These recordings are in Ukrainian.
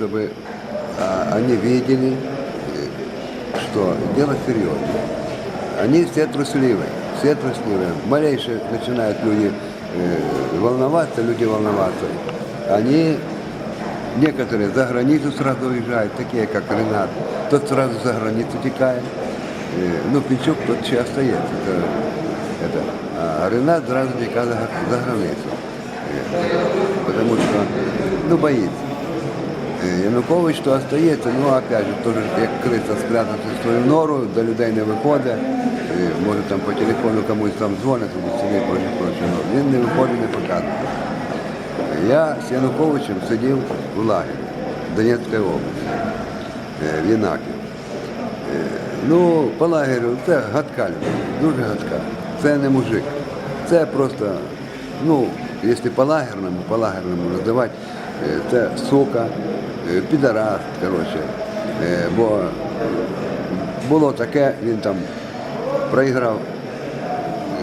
чтобы а, они видели, что дело серьезное. Они все трусливые, все трусливые. Малейшие начинают люди э, волноваться, люди волноваться. Они, некоторые за границу сразу уезжают, такие как Ренат. Тот сразу за границу текает. Э, ну, Пинчук тот еще остается. Это, это. А Ренат сразу текает за, за границу. Э, Потому что, ну, боится. Е, Янукович, то остається, ну опять же, теж як криса спрятати свою нору, до людей не виходить, Е, може там по телефону комусь там сидить, проче, проче. Ну, він не виходить, не показує. Я з Януковичем сидів в лагері в Донецької області, е, в Єнакі. Ну, по лагерю це гадка дуже гадка. Це не мужик. Це просто, ну, якщо по лагерному, по лагерному е, це сука, е, підарас, коротше. Е, Бо було таке, він там проіграв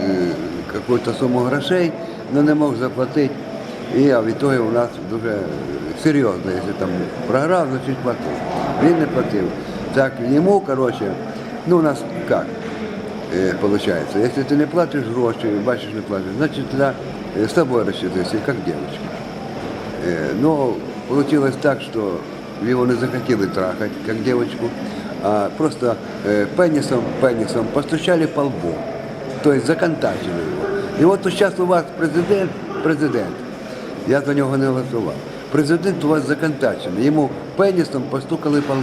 е, какую-то суму грошей, але не мог заплатити. І а в итоге у нас дуже серйозно, якщо там програв, значить платив. Він не платив. Так йому, коротше, ну у нас як е, получается, якщо ти не платиш гроші, бачиш, не платиш, значить тоді е, з тобою розчитуєшся, як дівчинка. Э, Но получилось так, что его не захотели трахать, как девочку, а просто э, пенисом, пенисом постучали по лбу. То есть законтачили его. И вот сейчас у вас президент, президент, я за нього не голосував. Президент у вас законтачений. Йому пенісом постукали по лбу.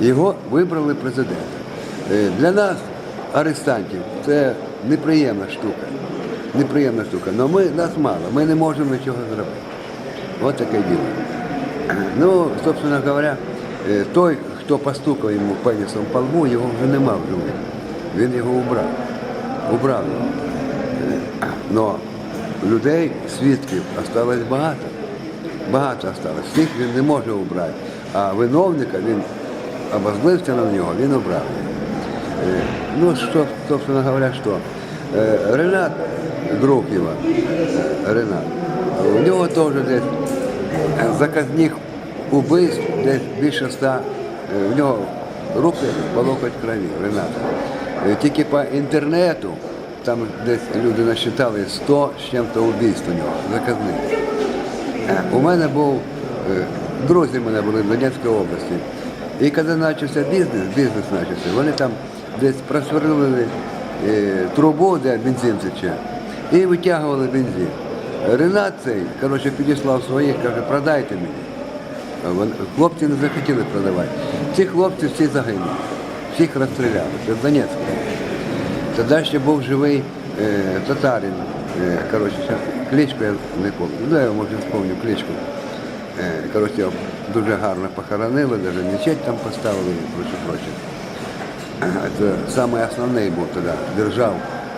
Його вибрали президентом. Е, Для нас, арестантів, це неприємна штука. Неприємна штука. Але ми, нас мало, ми не можемо нічого зробити. Ось таке діло. Ну, собственно говоря, е, той, хто постукав йому пенісом по лбу, його вже нема в живу. Він його убрав. Убрав його. Но людей, свідків, осталось багато. Багато осталось. Всіх він не може убрати. А виновника він обозлився на нього, він обрав. Е, Ну, що, собственно говоря, що? Е, Ренат, е, Ренат, у нього теж десь е, заказних убивств, десь більше ста, е, в нього руки по локоть крові, Рената. Е, Тільки по інтернету, там десь люди насчитали 100 з чим-то убійств у нього, заказних. Е, У мене був, друзі мене були в Донецькій області. І коли почався бізнес, бізнес почався, вони там десь просверлили трубу, де бензин тече, і витягували бензин. Ренат цей, коротше, підіслав своїх, каже, продайте мені. Хлопці не захотіли продавати. Ці хлопці всі загинули, всіх розстріляли. Це в Донецьку. Ще був живий е, татарин. Е, коротше, кличку я не пам'ятаю. Ну, я може спомню кличку. Е, коротше, його дуже гарно похоронили, навіть мечеть там поставили і проче, проче. Це самий основний був тоді, держав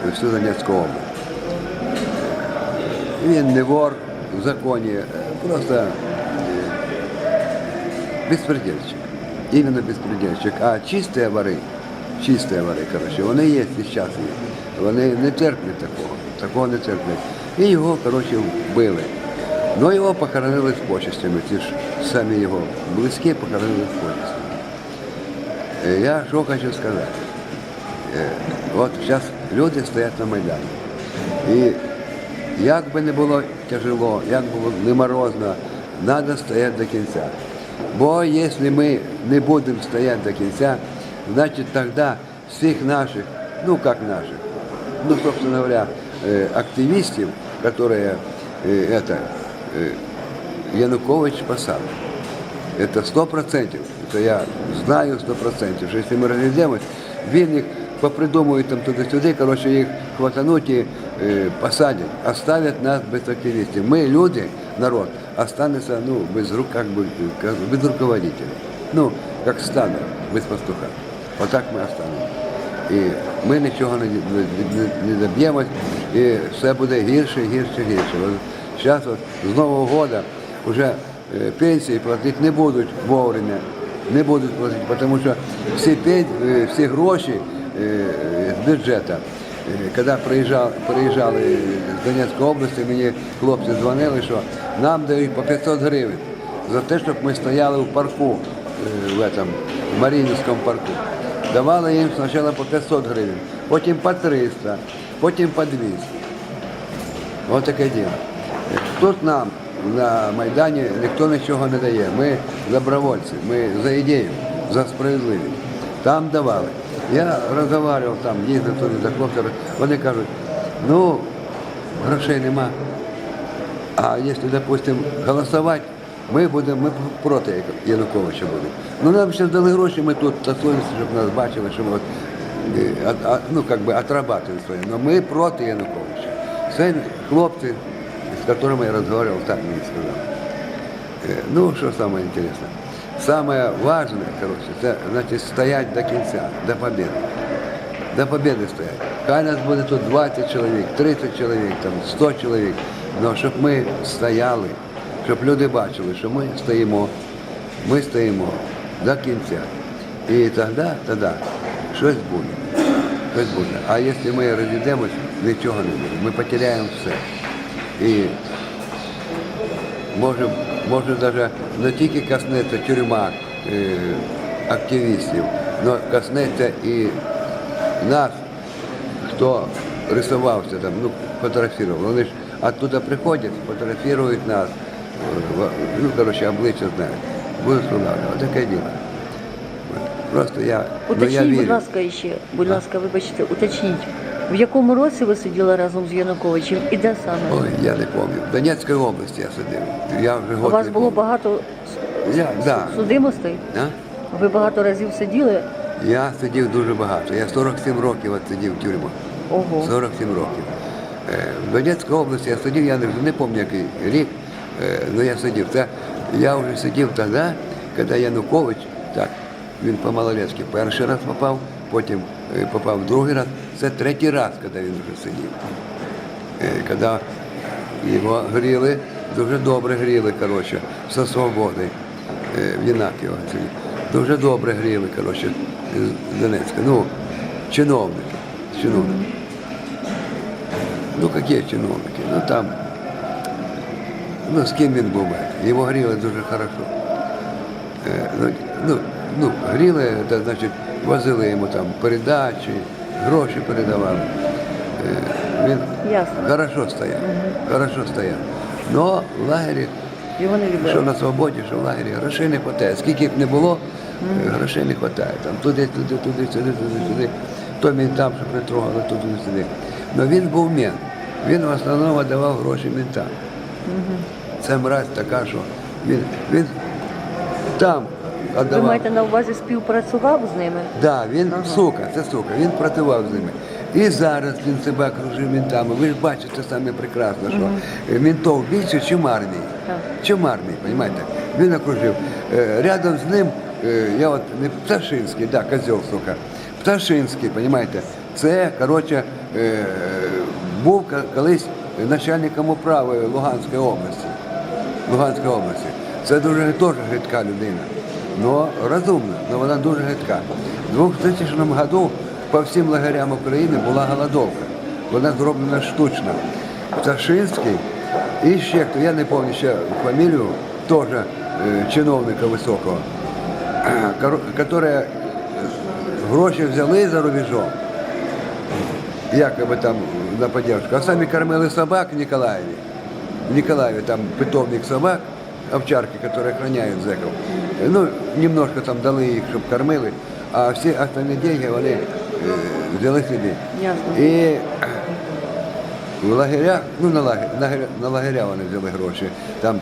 всю Донецьку область. Він не вор в законі, е, просто е, беспредельщик. Именно беспредельщик. А чисті вори, чисті вори, коротше, вони є і зараз є. Вони не терплять такого, такого не терплять. І його, коротше, вбили. Ну його похоронили з почестями, ті ж самі його близькі похоронили з почестями. Э, я что хочу сказать. Э, вот сейчас люди стоят на майдане, и как бы не было тяжело, как бы було не морозно, надо стоять до конца. Бо если мы не будем стоять до конца, значит тогда всех наших, ну как наших, ну, собственно говоря, э, активистов, которые это, Янукович спасав, это сто процентов. то я знаю 100%, що якщо ми розійдемось, він їх попридумують там туди-сюди, коротше, їх хватануть і е, посадять, оставлять нас без активістів. Ми, люди, народ, останеться ну, без рук, як би, без руководителя. Ну, як стане, без пастуха. Отак ми останемося. І ми нічого не, не, не доб'ємось, і все буде гірше, гірше, гірше. Зараз з Нового року вже е, пенсії платити не будуть вовремя не будуть платити, тому що всі, пен- е, всі гроші е, з бюджету, е, коли приїжджали, приїжджали з Донецької області, мені хлопці дзвонили, що нам дають по 500 гривень за те, щоб ми стояли в парку, в этом, в Маріїнському парку. Давали їм спочатку по 500 гривень, потім по 300, потім по 200. Ось таке діло. Тут нам на Майдані ніхто нічого не дає. Ми добровольці, ми за ідею, за справедливість. Там давали. Я розмовляв там, їздив туди до хлопців, вони кажуть, ну, грошей нема. А якщо, допустим, голосувати, ми будемо, ми проти Януковича будемо. Ну нам ще дали гроші, ми тут тасуємося, щоб нас бачили, що ми от, е, а- а- ну, как бы отрабатываем своє. Но ми проти Януковича. Це хлопці, з которыми я разговаривал, так мені сказали. Е, Ну, що саме інтересне? Самое важное, короче, це значить стоять до кінця, до победы. До победы стоять. Хай нас буде тут 20 чоловік, 30 чоловік, там, 100 чоловік. Но щоб ми стояли, щоб люди бачили, що ми стоїмо, ми стоїмо до кінця. І тоді, тоді щось буде. Щось буде. А якщо ми розійдемось, нічого не буде. Ми потеряємо все. І може, може навіть не тільки коснеться тюрма е, активістів, але коснеться і нас, хто рисувався там, ну, фотографував. Вони ж оттуда приходять, фотографують нас, е, ну, коротше, обличчя знають. Будуть встановлювати. Таке діло. Просто я, ну, я Уточніть, будь ласка, ще, будь ласка, вибачте, уточніть. В якому році ви сиділи разом з Януковичем і де саме? Ой, я не пам'ятаю. В Донецькій області я сидів. Я вже У год вас не було багато Я, да. судимостей? А? Ви багато разів сиділи? Я сидів дуже багато. Я 47 років от сидів в тюрмах. Ого. 47 років. Е, В Донецькій області я сидів, я не, не пам'ятаю який рік, але я сидів. Це, я вже сидів тоді, коли Янукович, так, він по малолетськи перший раз попав, потім е, попав другий раз. Це третій раз, коли він вже сидів. Е, Коли його гріли, дуже добре гріли, коротше, со свободи е, в Єнаківо. Дуже добре гріли, коротше, з Донецька. Ну, чиновники. чиновники. Ну, какие чиновники? Ну там, ну з ким він був? Його гріли дуже хорошо. Е, ну, ну, ну, гріли, це значить, возили йому там передачі, гроші передавали. Е, він Ясно. хорошо стояв, хорошо стояв. Но в лагері, Його не що на свободі, що в лагері, грошей не вистачає. Скільки б не було, е, грошей не вистачає. Там туди, туди, туди, сюди, туди, сюди. То ментам, що притрогали, туди, сюди. Но він був мент. Він в основному давав гроші ментам. Це мразь така, що він, він там Ви маєте на увазі співпрацював з ними? Да, він сука, це сука, він працював з ними. І зараз він себе окружив ментами. Ви ж бачите самі прекрасно, що е, ментов більше, чим армії. Так. Чим армії, розумієте? Він окружив. Е, Рядом з ним, е, я от не Пташинський, да, козел, сука. Пташинський, розумієте, це, коротше, е, був колись начальником управи Луганської області. Луганської області. Це дуже теж гидка людина. Но розумна, але вона дуже гидка. У 2000 году по всім лагерям України була голодовка. Вона зроблена штучно. Пташинський і ще хто, я не пам'ятаю ще фамілію, теж е, чиновника високого, який гроші взяли за рубежом якобы там на поддержку. А самі кормили собак в Николаеве. В Николаеве там питомник собак, овчарки, которые охраняют зэков. Ну, немножко там дали їх, щоб кормили, а всі остальні деньги вони е, взяли собі. І в лагерях, ну на лагеря, на, лагеря- вони взяли гроші, там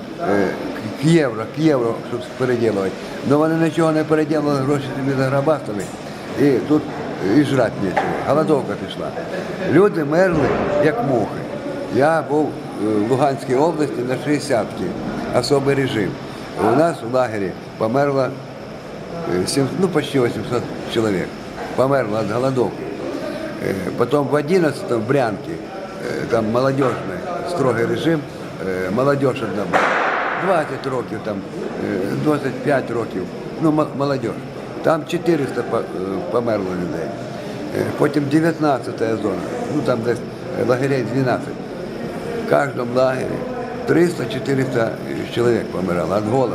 к євро, к євро, щоб переділувати. Ну вони нічого не переділили, гроші собі заграбастали. І тут і жрати нічого. Голодовка пішла. Люди мерли, як мухи. Я був в Луганській області на 60-ті, особий режим. У нас в лагері померло е, сім- ну, почти 800 чоловік. Померло від голодовки. Э, Потом в 11 в Брянке, э, там молодежный, строгий режим, э, молодежь одна була. 20 років, там, э, 25 років, ну, мо- молодежь. Там 400 по- е, померло людей. Е, Потім 19 зона, ну там десь е, лагерей 12. В кожному лагері 300-400 чоловік помирало від голоду.